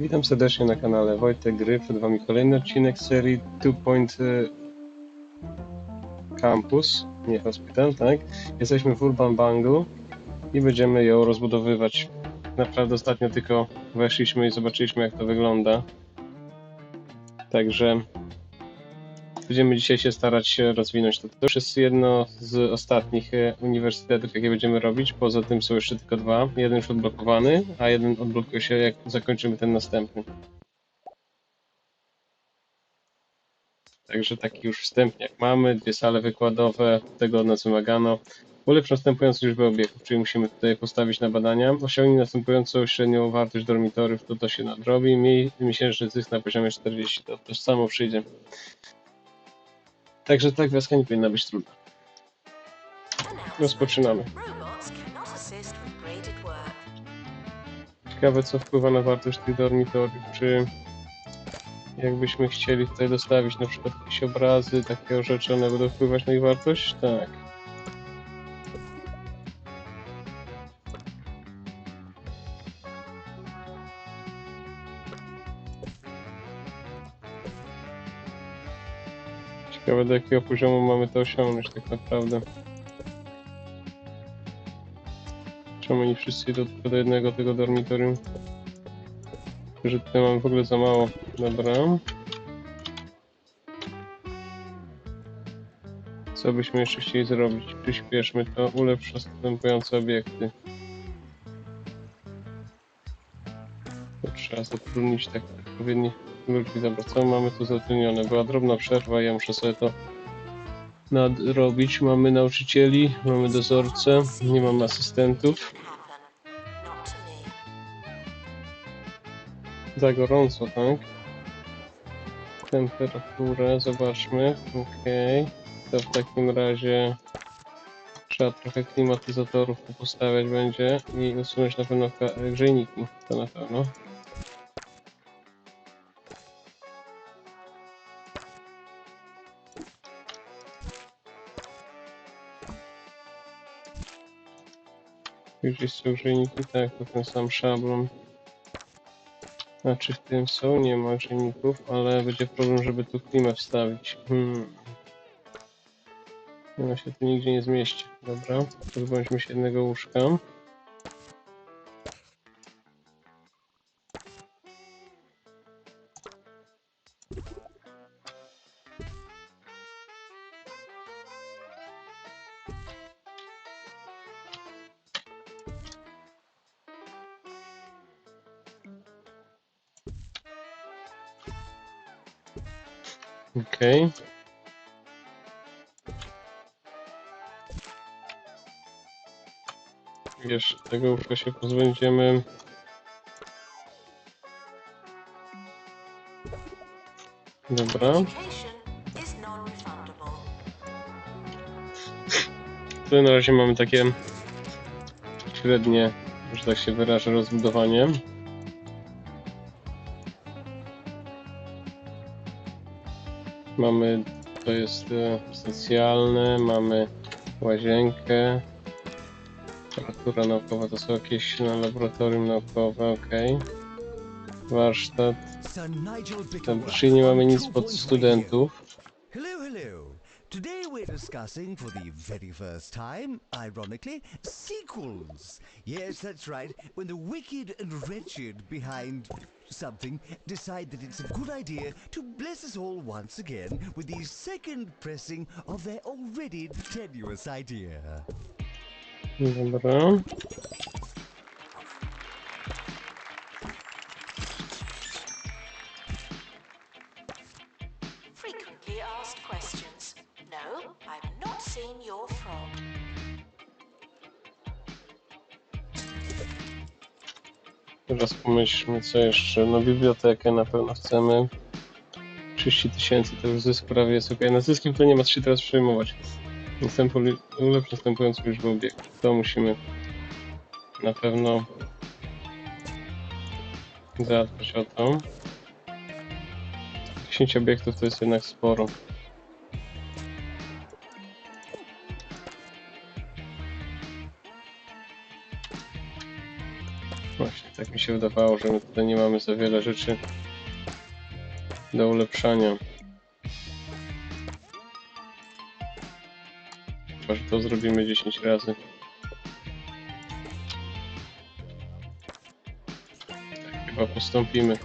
Witam serdecznie na kanale Wojtek Gry. Przed Wami kolejny odcinek serii Two Point y, Campus, nie Hospital, tak? Jesteśmy w Urban Bangu i będziemy ją rozbudowywać. Naprawdę ostatnio tylko weszliśmy i zobaczyliśmy jak to wygląda. Także będziemy dzisiaj się starać rozwinąć to. To już jest jedno z ostatnich e, uniwersytetów, jakie będziemy robić. Poza tym są jeszcze tylko dwa. Jeden już odblokowany, a jeden odblokuje się jak zakończymy ten następny. Także taki już wstępniak mamy, dwie sale wykładowe, tego od nas wymagano. Ulepsz następującą liczbę obiektów, czyli musimy tutaj postawić na badania. Osiągnij następującą średnią wartość dormitoriów, to to się nadrobi. Miesięczny zysk na poziomie 40, to to samo przyjdzie. Także tak, wioska nie powinna być trudna. Rozpoczynamy. Ciekawe, co wpływa na wartość tych dormitoriów. Czy jakbyśmy chcieli tutaj dostawić na przykład jakieś obrazy, takie rzeczy, one będą wpływać na ich wartość? Tak. Ciekawe, do jakiego poziomu mamy to osiągnąć tak naprawdę. Czemu nie wszyscy idą tylko do jednego tego dormitorium? Że tutaj mamy w ogóle za mało. Dobra. Co byśmy jeszcze chcieli zrobić? Przyspieszmy to, ulepsz następujące obiekty. To trzeba zatrudnić tak odpowiednich ludzi. Dobra, co mamy tu zatrudnione? Była drobna przerwa, ja muszę sobie to nadrobić. Mamy nauczycieli, mamy dozorcę, nie mamy asystentów. Za gorąco, tak? Temperaturę, zobaczmy. Okej. To w takim razie trzeba trochę klimatyzatorów postawiać będzie i usunąć na pewno grzejniki. To na pewno. Gdzieś są grzejniki, tak, to ten sam szablon. Znaczy w tym są, nie ma grzejników, ale będzie problem, żeby tu klimę wstawić. Hmm. Ona się tu nigdzie nie zmieści. Dobra, pozbądźmy się jednego łóżka. Okej. Jeszcze tego łóżka się pozbędziemy. Dobra. Tutaj na razie mamy takie średnie, że tak się wyrażę, rozbudowanie. Mamy, to jest e, socjalne, mamy łazienkę, literatura naukowa, to są jakieś no, laboratorium naukowe, ok. Warsztat, Bickerworth czyli nie mamy nic pod studentów. Discussing for the very first time, ironically, sequels. Yes, that's right. When the wicked and wretched behind something decide that it's a good idea to bless us all once again with the second pressing of their already tenuous idea. Not seen your frog. Teraz pomyślmy co jeszcze. No bibliotekę na pewno chcemy. 30 tysięcy to już zysk prawie jest ok. Na zyskiem to nie ma co się teraz przejmować. Następu, następującą liczbę obiektów. To musimy na pewno zadbać o to. 10 obiektów to jest jednak sporo. Się wydawało, że my tutaj nie mamy za wiele rzeczy do ulepszania. Chyba, że to zrobimy 10 razy. Tak chyba postąpimy.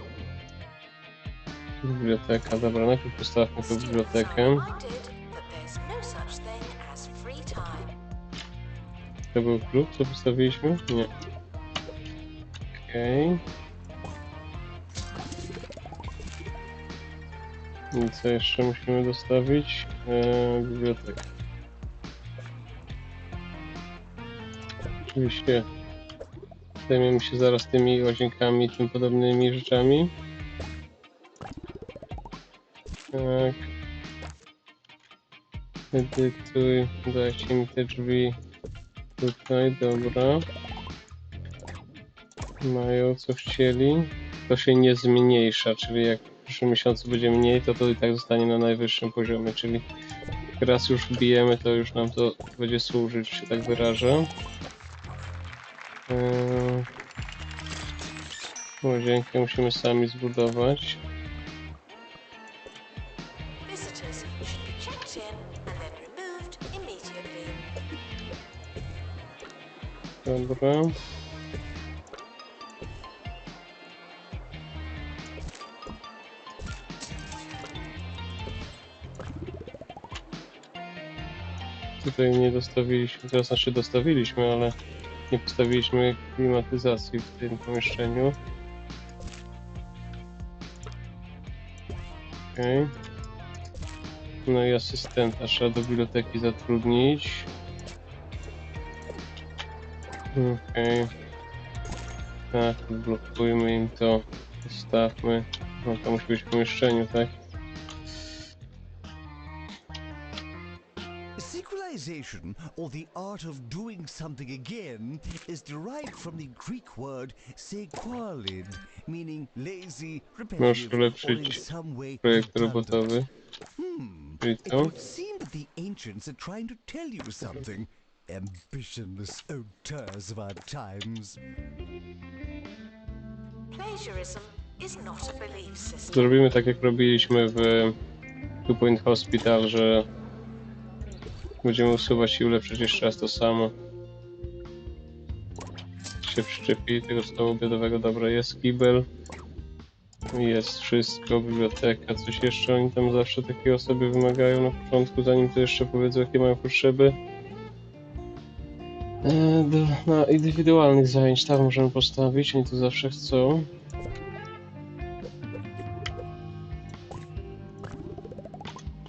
Biblioteka, dobra, najpierw postawmy tę bibliotekę. To był klub, co postawiliśmy? Nie. Okej. I co jeszcze musimy dostawić? Eee, bibliotekę. Oczywiście zajmiemy się zaraz tymi łazienkami i tym podobnymi rzeczami. Tak. Edytuj, dajcie mi te drzwi Tutaj, dobra. Mają co chcieli. To się nie zmniejsza, czyli jak w przyszłym miesiącu będzie mniej, to to i tak zostanie na najwyższym poziomie, czyli raz już wbijemy, to już nam to będzie służyć, się tak wyrażę. Eee, Łazienkę musimy sami zbudować. Visitors Tutaj nie dostawiliśmy, to znaczy dostawiliśmy, ale nie postawiliśmy klimatyzacji w tym pomieszczeniu. Okej. No i asystenta trzeba do biblioteki zatrudnić. Okej. Tak, blokujmy im to. Zostawmy. No to musi być w pomieszczeniu, tak? Sequelization, or the art of doing something again, is derived from the Greek word sequalid, meaning lazy, repetitive, or in ulepszyć some way Projekt redundant. robotowy. Hmm. Czyli It to? would seem that the ancients are trying to tell you something. Ambitionless auteurs of our times. Plagiarism is not a belief system. Zrobimy tak jak robiliśmy w Two Point Hospital, że będziemy usuwać i ulepszyć jeszcze raz to samo. Się przyczepi tego stołu obiadowego. Dobra, jest kibel. Jest wszystko, biblioteka, coś jeszcze. Oni tam zawsze takiego sobie wymagają na początku, zanim to jeszcze powiedzą jakie mają potrzeby. E, na indywidualnych zajęć tak możemy postawić, oni to zawsze chcą.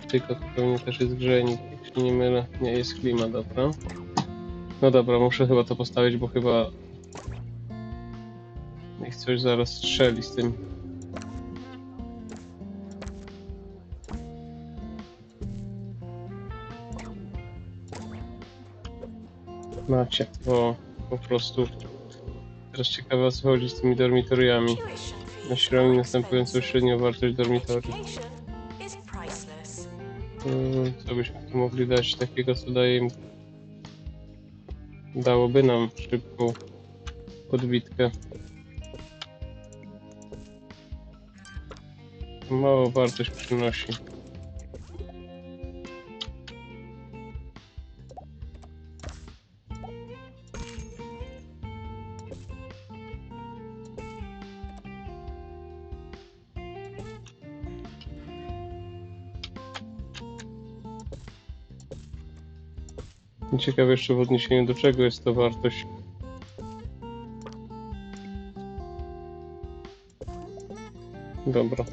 Tylko to pewnie też jest grzejnik, nie mylę. Nie, jest klima, dobra. No dobra, muszę chyba to postawić, bo chyba... Niech coś zaraz strzeli z tym. Macie, bo po prostu... Teraz ciekawe o co chodzi z tymi dormitoriami. Tuition fees Na średnio are następującą średnią wartość dormitoriów. Co byśmy tu mogli dać takiego, co daje im... Dałoby nam szybką podbitkę. Mało wartość przynosi. Ciekawe jeszcze w odniesieniu do czego jest to wartość. Dobra.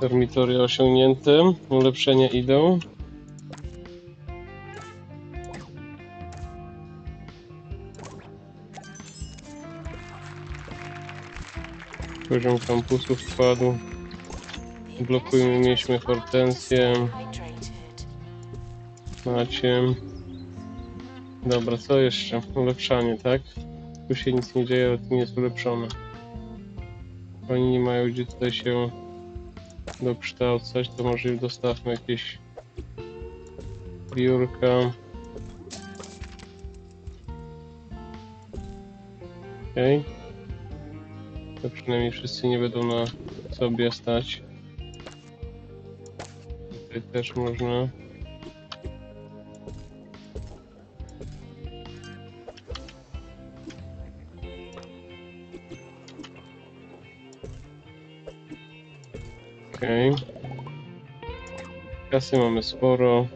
Dormitoria osiągnięte. Ulepszenia idą. Poziom kampusów spadł. Blokujmy, mieliśmy hortensję. Macie. Dobra, co jeszcze? Ulepszanie, tak? Tu się nic nie dzieje, ale to nie jest ulepszone. Oni nie mają gdzie tutaj się dokształcać, to może im dostawmy jakieś biurka. Okej. To przynajmniej wszyscy nie będą na sobie stać. Tutaj też można. Okej. Kasy mamy sporo.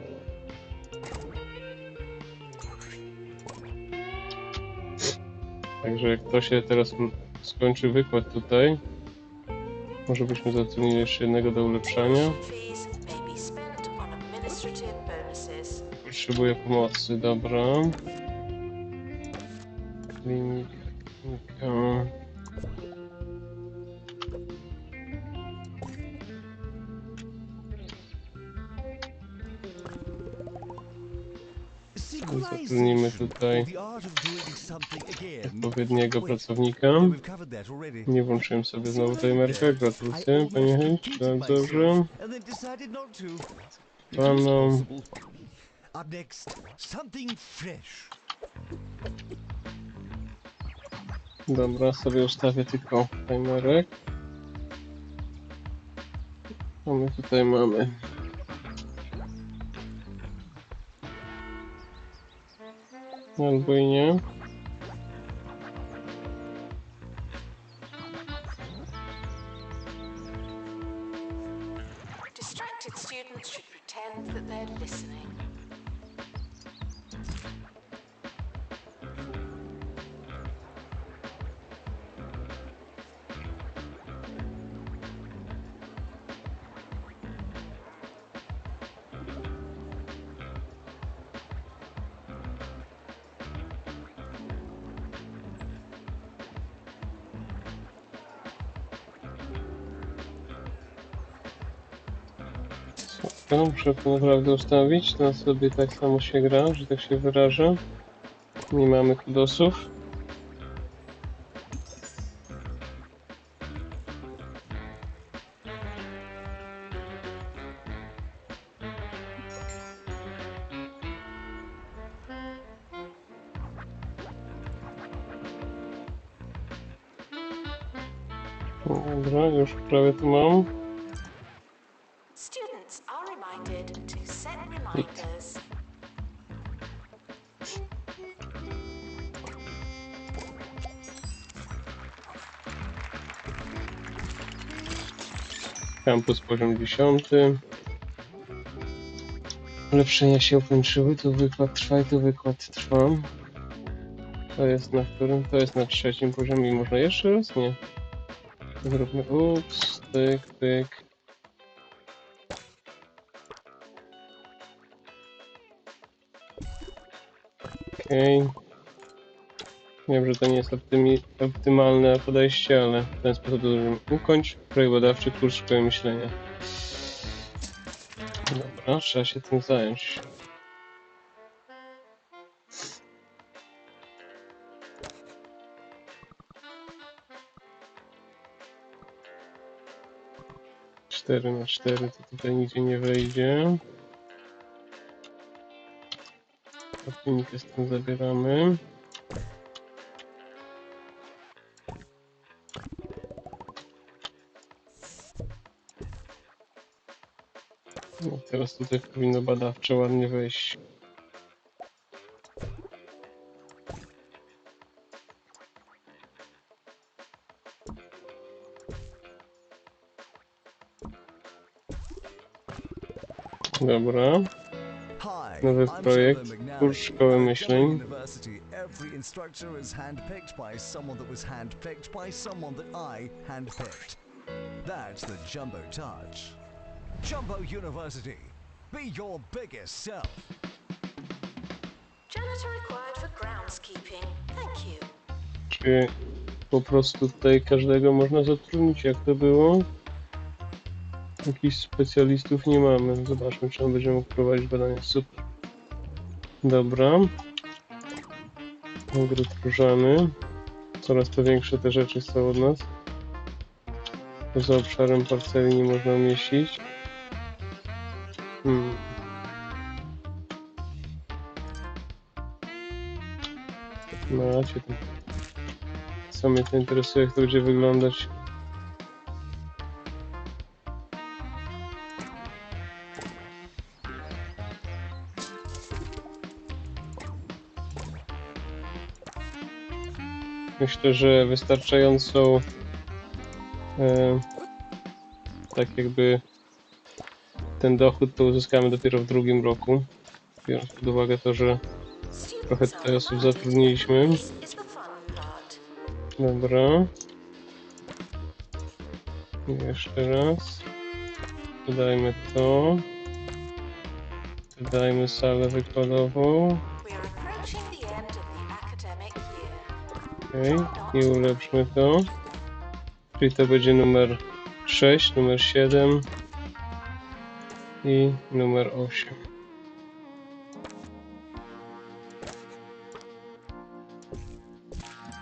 Także jak to się teraz skończy wykład tutaj, może byśmy zatrudnili jeszcze jednego do ulepszania. Potrzebuję pomocy, dobra. Klinik, klinika. Zatrudnimy tutaj odpowiedniego pracownika. Nie włączyłem sobie znowu timerka, gratulacje, panie Chęć, bardzo dobrze. Fresh. dobra, sobie ustawię tylko timerek. A my tutaj mamy Надбыня. Co, muszę to naprawdę ustawić, to sobie tak samo się gra, że tak się wyrażę. Nie mamy kudosów. Dobra, już prawie tu mam. Kampus poziom 10. Ulepszenia się ukończyły, tu wykład trwa i tu wykład trwa. To jest na którym? To jest na trzecim poziomie. Można jeszcze raz? Nie. Zróbmy ups, tyk, tyk. Okej. Wiem, że to nie jest optymi- optymalne podejście, ale w ten sposób możemy ukończ projekt badawczy kurs szkoły myślenia. Dobra, trzeba się tym zająć. Cztery na cztery to tutaj nigdzie nie wejdzie. A klinikę z tym zabieramy. Teraz tutaj powinno badawcze ładnie wejść. Dobra. Nowy projekt, kurs szkoły myśleń. Every instructor is handpicked by someone that was handpicked by someone that I handpicked. That's the Jumbo Touch. Jumbo University. Be your biggest self. Janitor required for groundskeeping. Thank you. Czy po prostu tutaj każdego można zatrudnić, jak to było? Jakichś specjalistów nie mamy. Zobaczmy, czy on będzie mógł prowadzić badania. Super. Dobra. Ogród różany. Coraz to większe te rzeczy są od nas. Poza obszarem parceli nie można umieścić. Macie tu Co mnie to interesuje, jak to będzie wyglądać. Myślę, że wystarczającą e, tak jakby ten dochód to uzyskamy dopiero w drugim roku. Biorąc pod uwagę to, że trochę tutaj osób zatrudniliśmy. Dobra. Jeszcze raz. Dodajmy to. Dodajmy salę wykładową. We are approaching the end of the academic year. Ok. I ulepszmy to. Czyli to będzie numer 6, numer 7 i numer 8.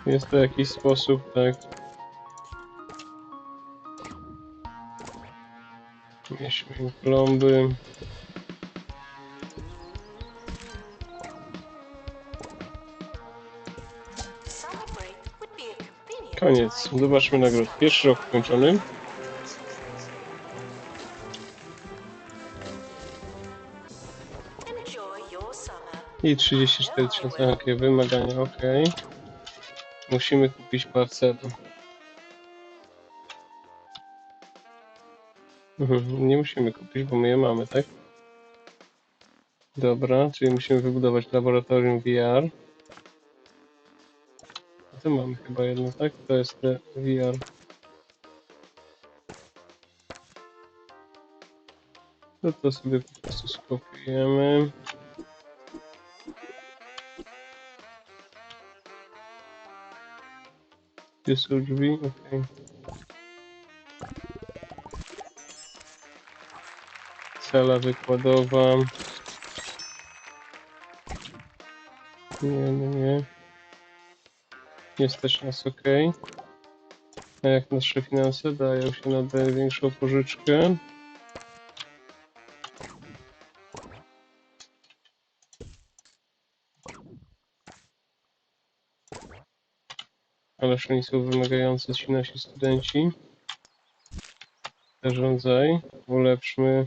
Jest to jakiś sposób, tak. Mieśmy plomby. Koniec. Zobaczmy nagród. Pierwszy rok summer. I 34 tysiące, ok, wymagania, ok. Musimy kupić parcelę. Mhm, nie musimy kupić, bo my je mamy, tak? Dobra, czyli musimy wybudować laboratorium VR. A to mamy chyba jedno, tak? To jest te VR. To to sobie po prostu skopiujemy. Gdzie są drzwi? Okej. Sala wykładowa. Nie, nie, nie. Nie stać nas ok. A jak nasze finanse dają się na największą pożyczkę? Ależ oni są wymagający ci nasi studenci. Zarządzaj, ulepszmy.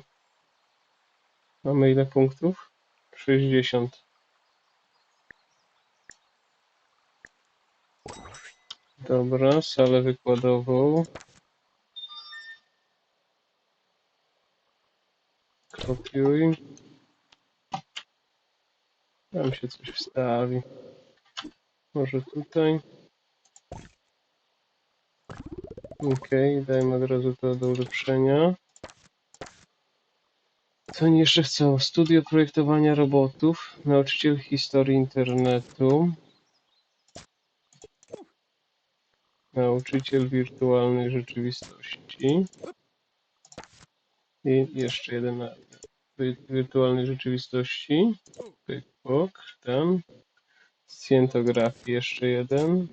Mamy ile punktów? 60. Dobra, salę wykładową. Kopiuj. Tam się coś wstawi. Może tutaj. Okej, dajmy od razu to do ulepszenia. Co oni jeszcze chcą? Studio projektowania robotów, nauczyciel historii internetu, nauczyciel wirtualnej rzeczywistości i jeszcze jeden na wi- wirtualnej rzeczywistości. Pyk, ten. Scjentografii jeszcze jeden.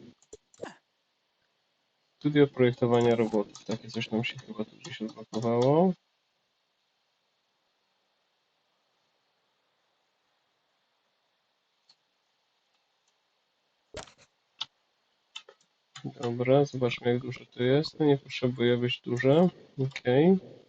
Studio projektowania robotów. Takie coś nam się chyba tu gdzieś odblokowało. Dobra, zobaczmy jak duże to jest. No nie potrzebuje być duże. Okej. Okej,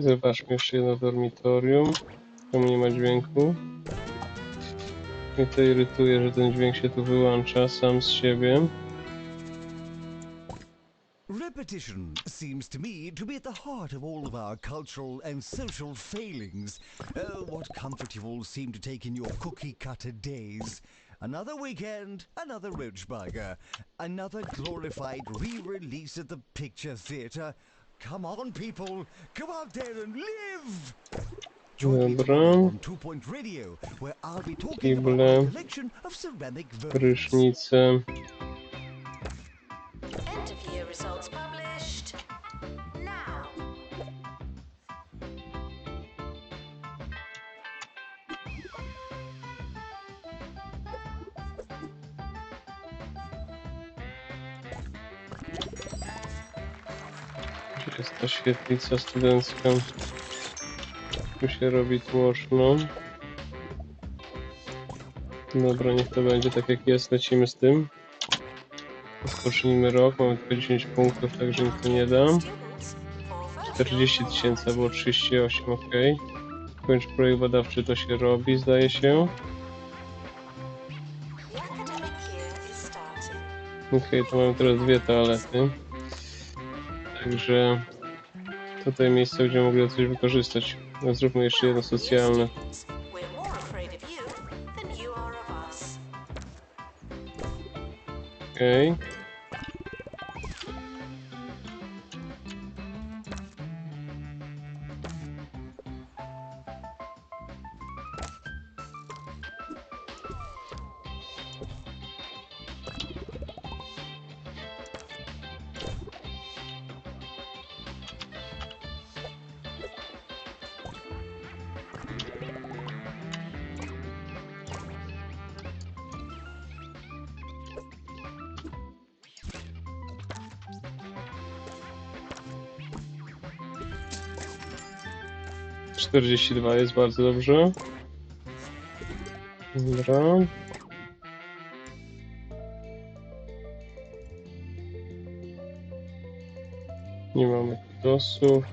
zobaczmy jeszcze jedno dormitorium. Tam nie ma dźwięku. Mnie to irytuje, że ten dźwięk się tu wyłącza sam z siebie. Repetition seems to me to be at the heart of all of our cultural and social failings. Oh, what comfort you all seem to take in your cookie cutter days. Another weekend, another roach burger, another glorified re-release at the picture theatre. Come on, people, come out there and live! Join me Dobra. tomorrow on Jest ta świetlica studencka. Tu się robi tłoczno. Dobra, niech to będzie tak jak jest, lecimy z tym. Rozpocznijmy rok, mamy tylko 10 punktów, także nic to nie da. Students for further 40 tysięcy, było 38, ok. Kończ projekt badawczy, to się robi, zdaje się. Ok, to mamy teraz dwie toalety. Także tutaj miejsce, gdzie mogli coś wykorzystać. Zróbmy jeszcze jedno socjalne. Students, we're 42 jest bardzo dobrze. Dobra. Nie mamy dosów.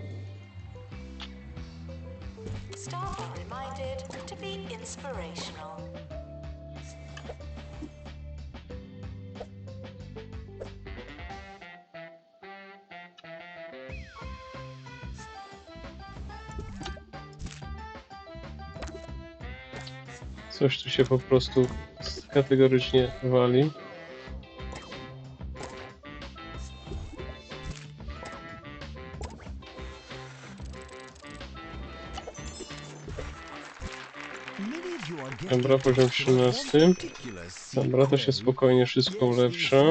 Się po prostu kategorycznie wali. Dobra, poziom to one 13. particular Dobra, to się spokojnie wszystko ulepsza.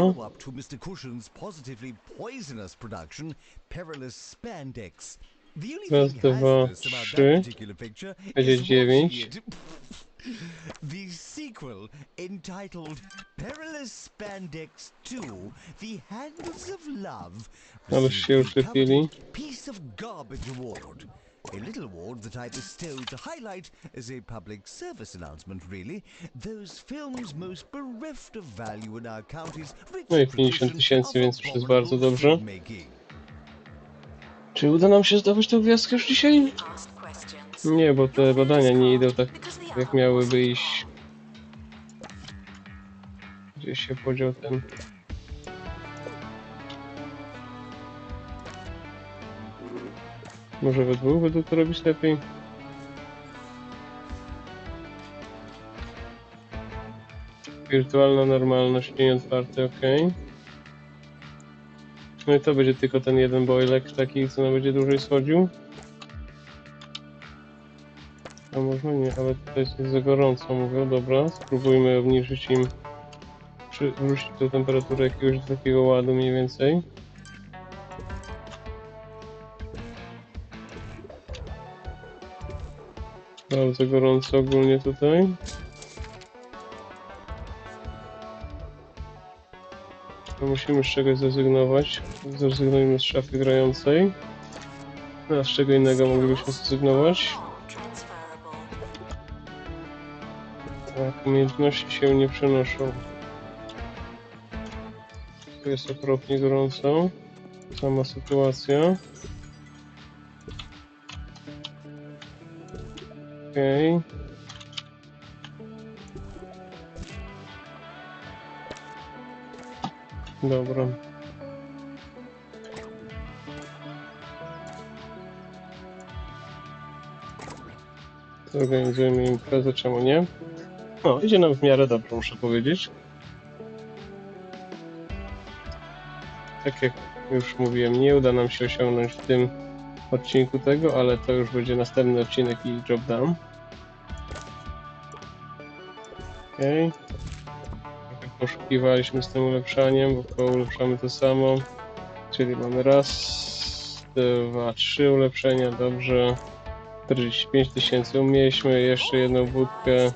Raz, dwa, trzy. Będzie dziewięć. The sequel, entitled Perilous Spandex 2: The Handles of Love, Ale received the Piece of Garbage Award. A little award that I bestowed to highlight as a public service announcement, really, those films most bereft of value in our county's rich No i 50 tradition tysięcy, więc już jest bardzo dobrze. Czy uda nam się zdobyć tą gwiazdkę już dzisiaj? Nie, bo te badania nie idą tak jak miałyby iść. Gdzie się podział ten... Może we dwóch będą to robić lepiej? Wirtualna normalność, nie otwarte, ok. No i to będzie tylko ten jeden boilek taki, co nam będzie dłużej schodził. A może nie, ale tutaj jest za gorąco, mówię, dobra, spróbujmy obniżyć im, przywrócić do temperatury jakiegoś takiego ładu mniej więcej. Bardzo gorąco ogólnie tutaj. Musimy z czegoś zrezygnować. Zrezygnujmy z szafy grającej. A z czego innego moglibyśmy zrezygnować? Umiejętności się nie przenoszą. Tu jest okropnie gorąco. Sama sytuacja. Okej. Dobra. Zorganizujemy imprezę, czemu nie? No, idzie nam w miarę dobrze, muszę powiedzieć. Tak jak już mówiłem, nie uda nam się osiągnąć w tym odcinku tego, ale to już będzie następny odcinek i job done. Okej. Okay. Poszukiwaliśmy z tym ulepszaniem, bo to ulepszamy to samo. Czyli mamy raz, dwa, trzy ulepszenia, dobrze. 45 tysięcy umieśćmy, jeszcze jedną budkę.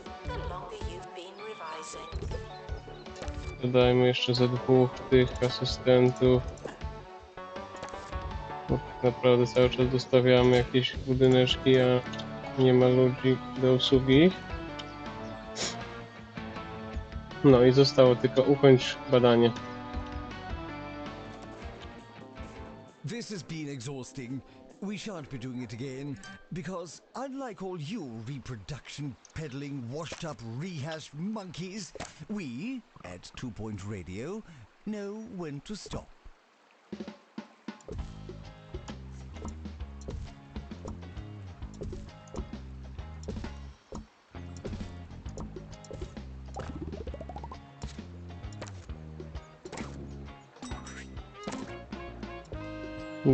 Dodajmy jeszcze ze dwóch tych asystentów. Bo tak naprawdę cały czas dostawiamy jakieś budyneczki, a nie ma ludzi do obsługi. No i zostało tylko ukończ badanie. This has been exhausting. We shan't be doing it again because, unlike all you reproduction peddling, washed up, rehashed monkeys, we at Two Point Radio know when to stop.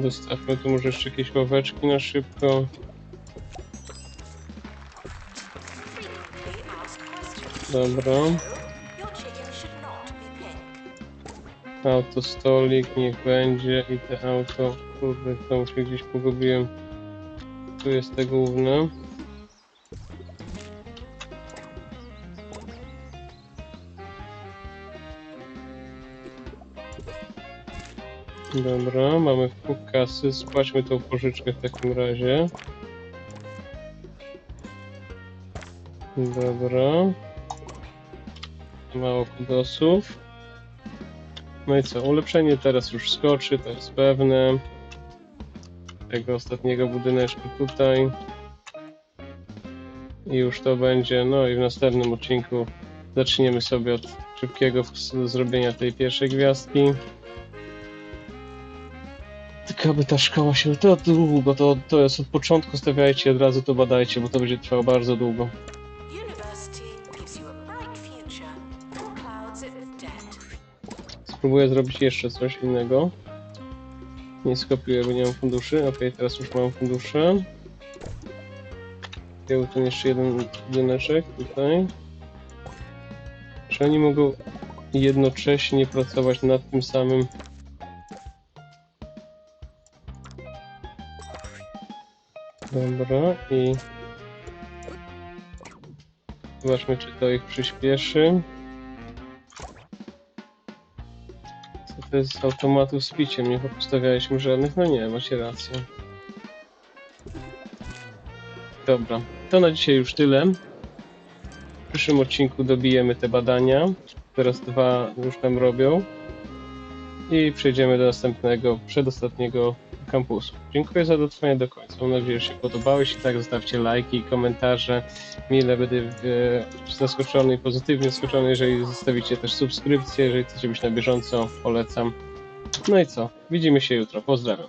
Dostawmy tu może jeszcze jakieś ławeczki na szybko. Dobra. Autostolik niech będzie i te auto. Kurde, to się gdzieś pogubiłem. Tu jest te główne. Dobra, mamy wpływ kasy. Spłaćmy tą pożyczkę w takim razie. Dobra. Mało kudosów. No i co, ulepszenie teraz już skoczy, to jest pewne. Tego ostatniego budyneczku tutaj. I już to będzie, no i w następnym odcinku zaczniemy sobie od szybkiego zrobienia tej pierwszej gwiazdki. Aby ta szkoła się, to długo, to, to jest od początku stawiajcie, od razu to badajcie, bo to będzie trwało bardzo długo. Spróbuję zrobić jeszcze coś innego. Nie skopiuję, bo nie mam funduszy. Ok, teraz już mam fundusze. Był ten jeszcze jeden budyneczek tutaj. Czy oni mogą jednocześnie pracować nad tym samym? Dobra, i zobaczmy, czy to ich przyspieszy. Co to jest z automatu z piciem? Nie postawialiśmy żadnych? No nie, macie rację. Dobra, to na dzisiaj już tyle. W przyszłym odcinku dobijemy te badania. Teraz dwa już tam robią. I przejdziemy do następnego, przedostatniego kampusu. Dziękuję za dotrwanie do końca. Mam nadzieję, że się podobało. Jeśli tak, zostawcie lajki i komentarze. Mile będę e, zaskoczony i pozytywnie zaskoczony, jeżeli zostawicie też subskrypcję, jeżeli chcecie być na bieżąco, polecam. No i co? Widzimy się jutro. Pozdrawiam.